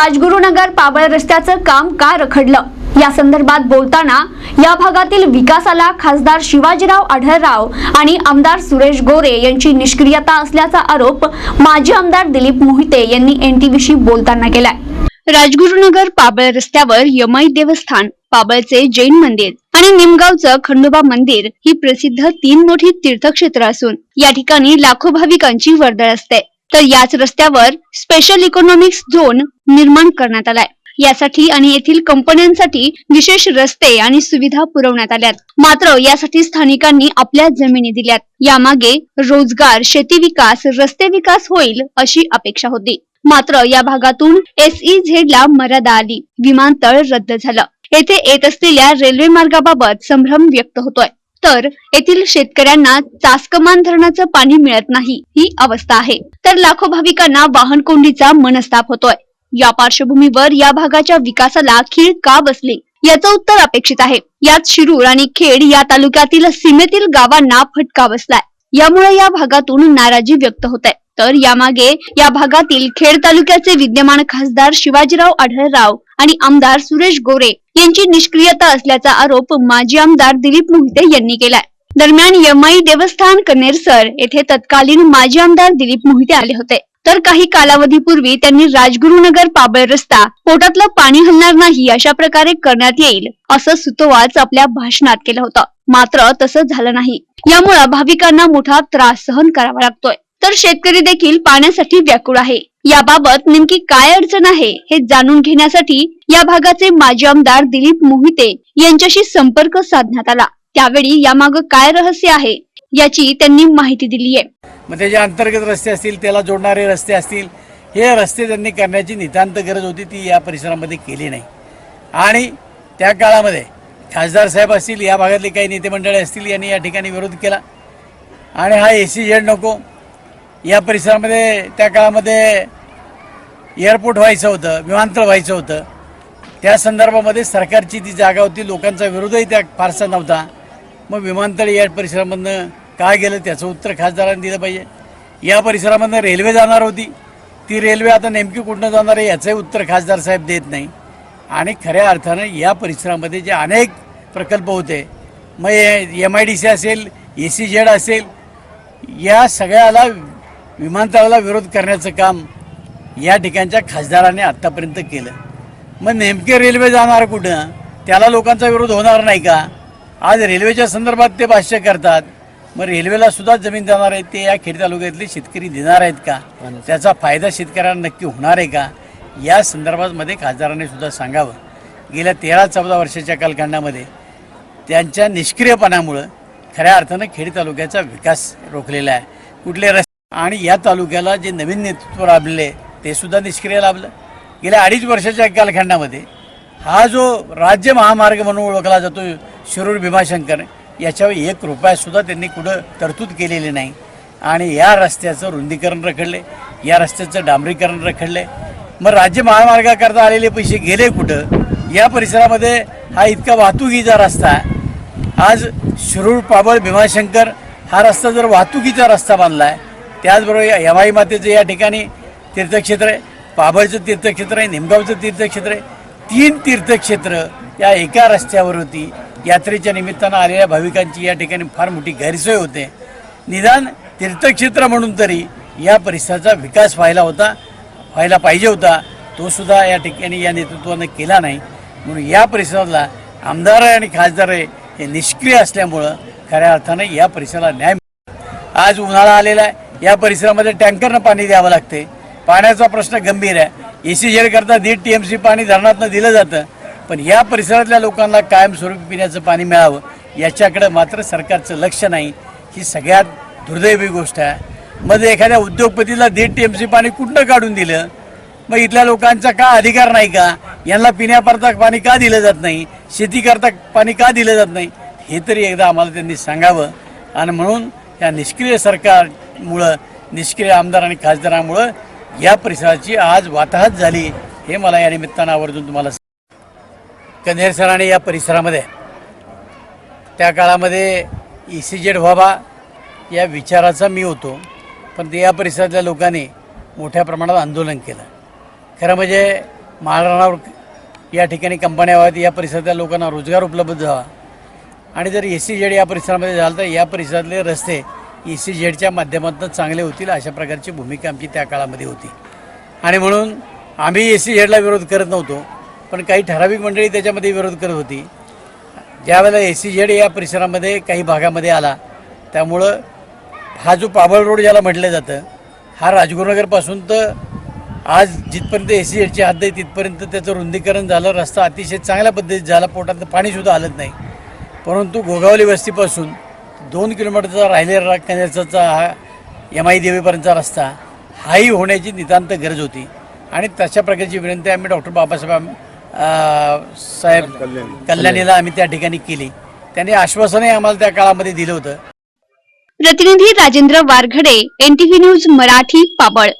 राजगुरुनगर पाबळ रस्त्याचं काम का रखडलं? या संदर्भात बोलताना या भागातील विकासाला खासदार शिवाजीराव आढळराव आणि आमदार सुरेश गोरे यांची निष्क्रियता असल्याचा आरोप माजी आमदार दिलीप मोहिते यांनी एनटीव्हीशी बोलताना केलाय. राजगुरुनगर पाबळ रस्त्यावर यमाई देवस्थान पाबळचे जैन मंदिर आणि निमगावचं खंडोबा मंदिर ही प्रसिद्ध तीन मोठी तीर्थक्षेत्र असून या ठिकाणी लाखो भाविकांची वर्दळ असते. तर याच रस्त्यावर स्पेशल इकॉनॉमिक्स झोन निर्माण करण्यात आलाय. यासाठी आणि येथील कंपन्यांसाठी विशेष रस्ते आणि सुविधा पुरवण्यात आल्यात. मात्र यासाठी स्थानिकांनी आपल्या जमिनी दिल्यात. यामागे रोजगार शेती विकास रस्ते विकास होईल अशी अपेक्षा होती. मात्र या भागातून एसई ला मर्यादा आली. विमानतळ रद्द झालं. येथे येत असलेल्या रेल्वे मार्गाबाबत संभ्रम व्यक्त होतोय. तर येथील शेतकऱ्यांना चासकमान धरणाचं पाणी मिळत नाही ही अवस्था आहे. तर लाखो भाविकांना वाहन कोंडीचा मनस्ताप होतोय. या पार्श्वभूमीवर या भागाच्या विकासाला खीळ का बसली? याचं उत्तर अपेक्षित आहे. यात शिरूर आणि खेड या तालुक्यातील सीमेतील गावांना फटका बसलाय. यामुळे या भागातून नाराजी व्यक्त होत आहे तर यामागे या भागातील खेड तालुक्याचे विद्यमान खासदार शिवाजीराव आढळराव आणि आमदार सुरेश गोरे यांची निष्क्रियता असल्याचा आरोप माजी आमदार दिलीप मोहिते यांनी केलाय. दरम्यान यमाई देवस्थान कनेरसर येथे तत्कालीन माजी आमदार दिलीप मोहिते आले होते. तर काही कालावधीपूर्वी त्यांनी राजगुरुनगर पाबळ रस्ता पोटातलं पाणी हलणार नाही अशा प्रकारे करण्यात येईल असं सुतोवाच आपल्या भाषणात केलं होतं. मात्र तसं झालं नाही. यामुळे भाविकांना मोठा त्रास सहन करावा लागतोय. तर शेतकरी देखील पाण्यासाठी व्याकुळ आहे. याबाबत नेमकी काय अडचण आहे हे जाणून घेण्यासाठी या भागाचे माजी आमदार दिलीप मोहिते यांच्याशी संपर्क साधण्यात आला. त्यावेळी यामाग काय रहस्य आहे याची त्यांनी माहिती दिली आहे. मग त्याचे अंतर्गत रस्ते असतील त्याला जोडणारे रस्ते असतील हे रस्ते त्यांनी करण्याची नितांत गरज होती ती या परिसरामध्ये केली नाही. आणि त्या काळामध्ये खासदार साहेब असतील या भागातले काही नेते मंडळी असतील यांनी या ठिकाणी विरोध केला. आणि हा ए सी जेड नको या परिसरामध्ये त्या काळामध्ये एअरपोर्ट व्हायचं होतं विमानतळ व्हायचं होतं. त्या संदर्भामध्ये सरकारची ती जागा होती लोकांचा विरोधही त्या फारसा नव्हता. मग विमानतळ या परिसरामधनं का गेलं त्याचं उत्तर खासदारांनी दिलं पाहिजे. या परिसरामधनं रेल्वे जाणार होती. ती रेल्वे आता नेमकी कुठनं जाणार आहे याचंही उत्तर खासदार साहेब देत नाही. आणि खऱ्या अर्थानं या परिसरामध्ये जे अनेक प्रकल्प होते मग एम आय डी सी असेल ए सी जेड असेल या सगळ्याला विमानतळाला विरोध करण्याचं काम या ठिकाणच्या खासदाराने आत्तापर्यंत केलं. मग नेमके रेल्वे जाणार कुठं? त्याला लोकांचा विरोध होणार नाही का? आज रेल्वेच्या संदर्भात ते भाष्य करतात. मग रेल्वेला सुद्धा जमीन जाणार आहे ते या खेड तालुक्यातले शेतकरी देणार आहेत का? त्याचा फायदा शेतकऱ्यांना नक्की होणार आहे का? या संदर्भामध्ये खासदारांनी सुद्धा सांगावं. गेल्या तेरा चौदा वर्षाच्या कालखंडामध्ये त्यांच्या निष्क्रियपणामुळं खऱ्या अर्थानं खेड तालुक्याचा विकास रोखलेला आहे. कुठले रस्ते आणि या तालुक्याला जे नवीन नेतृत्व लाभले ते सुद्धा निष्क्रिय लाभलं. गेल्या अडीच वर्षाच्या कालखंडामध्ये हा जो राज्य महामार्ग म्हणून ओळखला जातो शिरूर भीमाशंकर याच्यावर एक रुपयासुद्धा त्यांनी कुठं तरतूद केलेली नाही. आणि या रस्त्याचं रुंदीकरण रखडले या रस्त्याचं डांबरीकरण रखडले. मग राज्य महामार्गाकरता आलेले पैसे गेले कुठं? या परिसरामध्ये हा इतका वाहतुकीचा रस्ता आहे. आज शिरूर पाबळ भीमाशंकर हा रस्ता जर वाहतुकीचा रस्ता बांधला आहे त्याचबरोबर यमाई मातेचं या ठिकाणी तीर्थक्षेत्र आहे. पाबळचं तीर्थक्षेत्र आहे निमगावचं तीर्थक्षेत्र आहे. तीन तीर्थक्षेत्र या एका रस्त्यावर होती यात्रेच्या निमित्तानं आलेल्या भाविकांची या ठिकाणी फार मोठी गैरसोय होते. निदान तीर्थक्षेत्र म्हणून तरी या परिसराचा विकास व्हायला होता व्हायला पाहिजे होता. तो सुद्धा या ठिकाणी या नेतृत्वानं केला नाही. म्हणून या परिसराला आमदार आणि खासदार हे निष्क्रिय असल्यामुळं खऱ्या अर्थानं या परिसराला न्याय आज उन्हाळा आलेला आहे. या परिसरामध्ये टँकरनं पाणी द्यावं लागते. पाण्याचा प्रश्न गंभीर आहे. ए सी जेड करता दीड टी एम सी पाणी धरणातनं दिलं जातं. पण या परिसरातल्या लोकांना कायमस्वरूपी पिण्याचं पाणी मिळावं याच्याकडं मात्र सरकारचं लक्ष नाही. ही सगळ्यात दुर्दैवी गोष्ट आहे. मग एखाद्या उद्योगपतीला दीड टी एम सी पाणी कुठनं काढून दिलं? मग इथल्या लोकांचा का अधिकार नाही का? यांना पिण्याकरता पाणी का दिलं जात नाही? शेतीकरता पाणी का दिलं जात नाही? हे तरी एकदा आम्हाला त्यांनी सांगावं. आणि म्हणून या निष्क्रिय सरकारमुळं निष्क्रिय आमदार आणि खासदारामुळं या परिसराची आज वाताहत झाली हे मला या निमित्तानं आवर्जून तुम्हाला कन्हेर सराने या परिसरामध्ये त्या काळामध्ये ई सी जेड व्हावा या विचाराचा मी होतो पण ते या परिसरातल्या लोकांनी मोठ्या प्रमाणात आंदोलन केलं. खरं म्हणजे महाराणावर या ठिकाणी कंपन्या व्हाव्यात या परिसरातल्या लोकांना रोजगार उपलब्ध व्हावा आणि जर ए सी जेड या परिसरामध्ये झालं तर या परिसरातले रस्ते ए सी जेडच्या माध्यमातून चांगले होतील अशा प्रकारची भूमिका आमची त्या काळामध्ये होती. आणि म्हणून आम्ही ए सी जेडला विरोध करत नव्हतो पण काही ठराविक मंडळी त्याच्यामध्ये विरोध करत होती. ज्यावेळेला ए सी जेड या परिसरामध्ये काही भागामध्ये आला त्यामुळं हा जो पाबळ रोड ज्याला म्हटलं जातं हा राजगुरुनगरपासून तर आज जिथपर्यंत ए सी जेडची हद्द आहे तिथपर्यंत त्याचं रुंदीकरण झालं रस्ता अतिशय चांगल्या पद्धतीत झाला पोटात पाणीसुद्धा हलत नाही. परंतु गोगावली वस्तीपासून दोन किलोमीटरचा राहिलेला कनेरचा हा एम आय देवीपर्यंतचा रस्ता हाही होण्याची नितांत गरज होती. आणि तशा प्रकारची विनंती आम्ही डॉक्टर बाबासाहेब साहेब कल्याणीला आम्ही त्या ठिकाणी केली. त्यांनी आश्वासनही आम्हाला त्या काळामध्ये दिलं होतं. प्रतिनिधी राजेंद्र वारघडे एनटीव्ही न्यूज मराठी पाबळ.